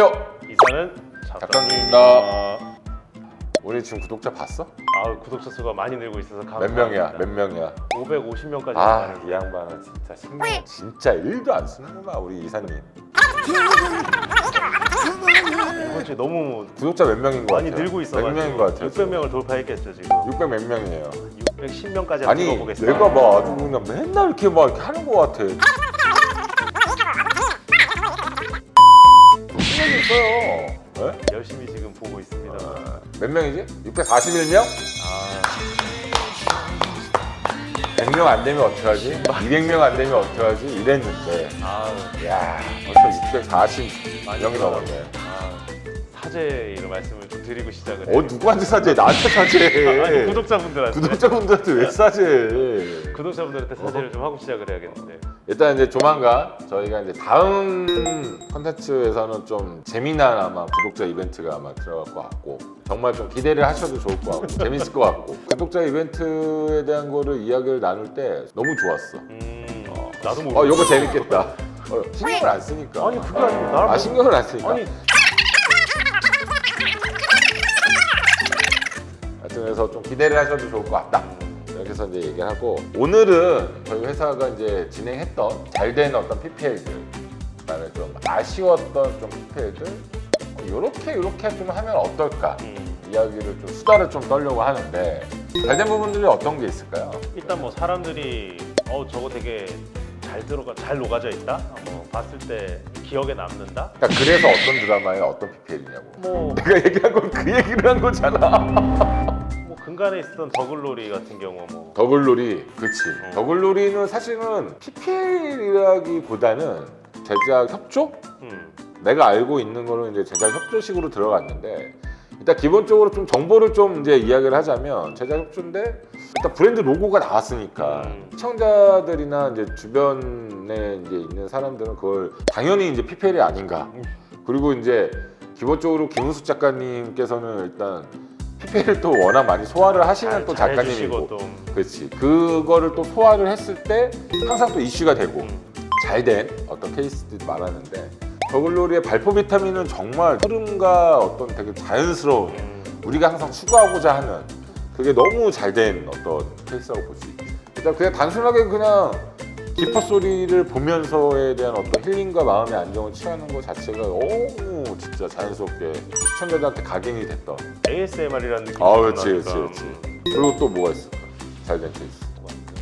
안녕하세요. 이사는 작가입니다. 우리 지금 구독자 봤어? 아 구독자 수가 많이 늘고 있어서. 몇 명이야? 몇 명이야? 550명까지 아, 이 양반은 진짜 신경 진짜 일도 안 쓰는구나 우리 이사님. 이번 주에 너무 구독자 몇 명인 것 많이 같아요? 늘고 있어가지고 몇 명인 것 같아요? 600명을 돌파했겠죠 지금. 600 몇 명이에요. 610명까지 한번 아니 찍어보겠습니다. 내가 막 아주 그냥 맨날 이렇게 막 이렇게 하는 것 같아. 써요. 네? 열심히 지금 보고 있습니다. 아, 몇 명이지? 641명? 아 100명 안 되면 어떡하지? 200명 안 되면 어떡하지? 이랬는데 아, 야 벌써 640명이 넘었네. 아, 사죄의 말씀을 좀 드리고 시작을 어 해요. 누구한테 사죄? 나한테 사죄. 아니 구독자분들한테 구독자분들한테 왜 사죄? 구독자분들한테 사죄를 좀 하고 시작을 해야겠는데. 일단 이제 조만간 저희가 이제 다음 컨텐츠에서는 좀 재미난 아마 구독자 이벤트가 아마 들어갈 것 같고 정말 좀 기대를 하셔도 좋을 것 같고 재밌을 것 같고 구독자 이벤트에 대한 거를 이야기를 나눌 때 너무 좋았어. 음, 어. 나도 모르. 어 요거 재밌겠다. 어, 신경을 안 쓰니까. 아니 그게 아니고 나를 아 신경을 안 쓰니까. 아니 그래서 좀 기대를 하셔도 좋을 것 같다. 이렇게 해서 이제 얘기하고 오늘은 저희 회사가 이제 진행했던 잘된 어떤 PPL들 그다음에 좀 아쉬웠던 좀 PPL들 이렇게 이렇게 좀 하면 어떨까 음, 이야기를 좀 수다를 좀 떨려고 하는데 잘된 부분들이 어떤 게 있을까요? 일단 뭐 사람들이 어 저거 되게 잘 들어가 잘 녹아져 있다. 뭐 봤을 때 기억에 남는다. 그러니까 그래서 어떤 드라마에 어떤 PPL이냐고. 뭐, 내가 얘기한 건 그 얘기를 한 거잖아. 뭐 근간에 있었던 더글로리 같은 경우 뭐 더글놀이, 그치. 어. 더글놀이는 사실은 PPL이라기보다는 제작 협조? 음, 내가 알고 있는 거는 이제 제작 협조식으로 들어갔는데 일단 기본적으로 좀 정보를 좀 이제 이야기를 하자면 제작 협조인데 일단 브랜드 로고가 나왔으니까 음. 시청자들이나 이제 주변에 이제 있는 사람들은 그걸 당연히 이제 PPL이 아닌가. 음. 그리고 이제 기본적으로 김은숙 작가님께서는 일단 PPL을 또 워낙 많이 소화를 하시는 잘- 또 잘 해주시고. 작가님이고 또. 그렇지. 그거를 또 소화를 했을 때 항상 또 이슈가 되고 음, 잘 된 어떤 케이스들이 많았는데 더글로리의 발포 비타민은 정말 흐름과 어떤 되게 자연스러운 음, 우리가 항상 추구하고자 하는 그게 너무 잘 된 어떤 케이스라고 볼 수 있지. 일단 그냥 단순하게 그냥 기퍼 소리를 보면서에 대한 어떤 힐링과 마음의 안정을 취하는 것 자체가 너무 진짜 자연스럽게 시청자들한테 각인이 됐던. ASMR이라는 느낌이 아, 좀 그렇지. 그렇지, 음, 그리고 또 뭐가 있을까? 잘된 케이스.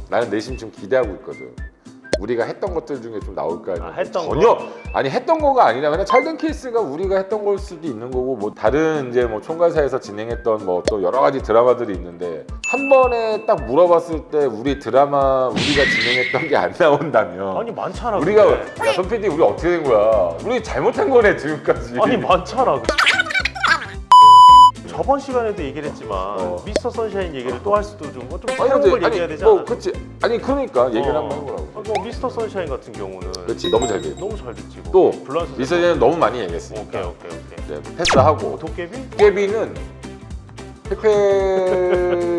나는 내심 좀 기대하고 있거든. 우리가 했던 것들 중에 좀 나올까 아, 했던 전혀 거? 아니 했던 거가 아니라 그냥 잘된 케이스가 우리가 했던 걸 수도 있는 거고 뭐 다른 이제 뭐 총괄사에서 진행했던 뭐 또 여러 가지 드라마들이 있는데 한 번에 딱 물어봤을 때 우리 드라마 우리가 진행했던 게 안 나온다면 아니 많잖아. 우리가 근데. 야손 PD 우리 어떻게 된 거야? 우리 잘못한 거네 지금까지. 아니 많잖아. 저번 시간에도 얘기를 했지만 어. 미스터 선샤인 얘기를 또 할 수도 좀, 뭐좀 아니, 새로운 걸 얘기해야 되지 뭐 않아? 그치 아니 그러니까 얘기를 어. 한번 해보라고. 아, 뭐 미스터 선샤인 같은 경우는 그렇지 너무 잘 돼. 너무 잘 됐지. 뭐. 또 블란스 미세제는 너무 많이 얘기했으니까 오케이 오케이 오케이. 이제 패스하고 도깨비? 깨비는 페페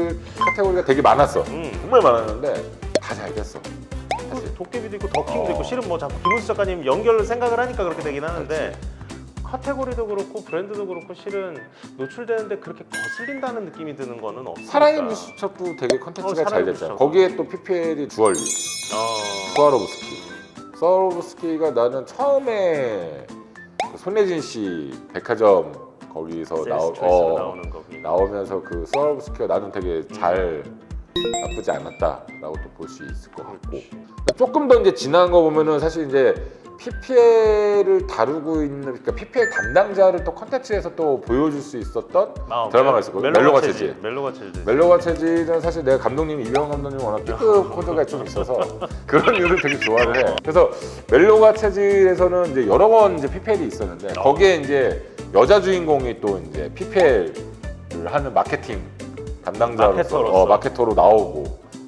카테고리가 되게 많았어. 음. 정말 많았는데 다 잘 됐어. 사실. 도깨비도 있고 더킹도 어. 있고 실은 뭐 자꾸 김은수 작가님 연결을 생각을 하니까 그렇게 되긴 하는데 카테고리도 그렇고 브랜드도 그렇고 실은 노출되는데 그렇게 거슬린다는 느낌이 드는 거는 없으니까. 사랑의 무수첩도 되게 컨텐츠가 어, 잘 사랑의 됐잖아. 거기에 또 PPL이 주얼리, 어. 스와로브스키. 스와로브스키가 나는 처음에 그 손예진 씨 백화점 거기서 나오, 어, 나오는 거기. 나오면서 그 스와로브스키가 나는 되게 음. 잘 나쁘지 않았다라고 또 볼 수 있을 것 같고 그렇지. 조금 더 이제 지난 거 보면은 사실 이제 PPL을 다루고 있는 그러니까 PPL 담당자를 또 컨텐츠에서 또 보여줄 수 있었던 아, 드라마가 멜- 있었거든. 멜로가 멜로가 체질. 체질. 멜로가 체질. 멜로가 체질은 사실 내가 감독님 이병헌 감독님 워낙 B급 코드가 좀 있어서 그런 이유를 되게 좋아를 해. 그래서 멜로가 체질에서는 이제 여러 번 이제 PPL이 있었는데 거기에 이제 여자 주인공이 또 이제 PPL을 하는 마케팅 담당자로서 마케터로서. 어, 마케터로 나오고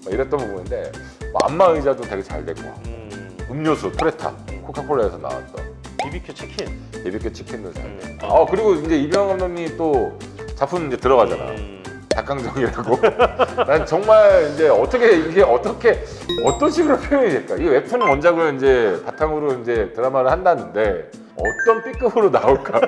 막 이랬던 부분인데 뭐 안마 의자도 되게 잘 됐고 음, 음료수 토레타 코카콜라에서 나왔던 BBQ 치킨. 비비큐 치킨도 잘 음. 됐고 어 그리고 이제 이병헌 감독님 또 작품 이제 들어가잖아. 음, 닭강정이라고. 난 정말 이제 어떻게 이게 어떻게 어떤 식으로 표현이 될까? 이 웹툰 원작을 이제 바탕으로 이제 드라마를 한다는데 어떤 B급으로 나올까?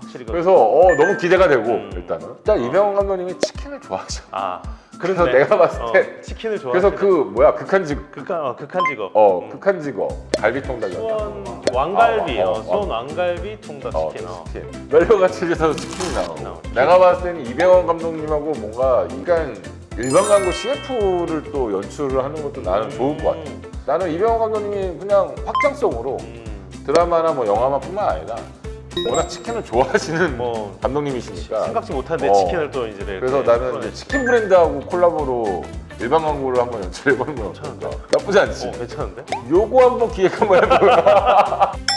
확실히 그 그래서 어, 너무 기대가 되고 음. 일단은 일단 이병헌 감독님이 치킨을 좋아하셔. 아 그래서 네. 내가 봤을 어, 때 치킨을 좋아. 그래서 그 뭐야 극한 직 극한 어, 극한 직업. 어, 음. 극한 직업 갈비통닭이었다. 수원 왕갈비, 아, 어, 어, 어, 수원 왕갈비 통닭 어, 치킨. 어. 치킨. 멜로가 치즈에서 치킨이 나오고. 내가 봤을 때는 이병헌 감독님하고 뭔가 약간 일반 광고 CF를 또 연출을 하는 것도 나는 좋을 것 같아. 나는 이병헌 감독님이 그냥 확장성으로 음, 드라마나 뭐 영화만 뿐만 아니라 워낙 치킨을 좋아하시는 뭐 감독님이시니까. 생각지 못한 내 어. 치킨을 또 이제 이렇게 그래서 나는 풀어내- 이제 치킨 브랜드하고 콜라보로 일반 광고를 한번 연출해보는 건 어떨까? 나쁘지 않지? 어 괜찮은데? 요거 한번 기획 한번 해보자.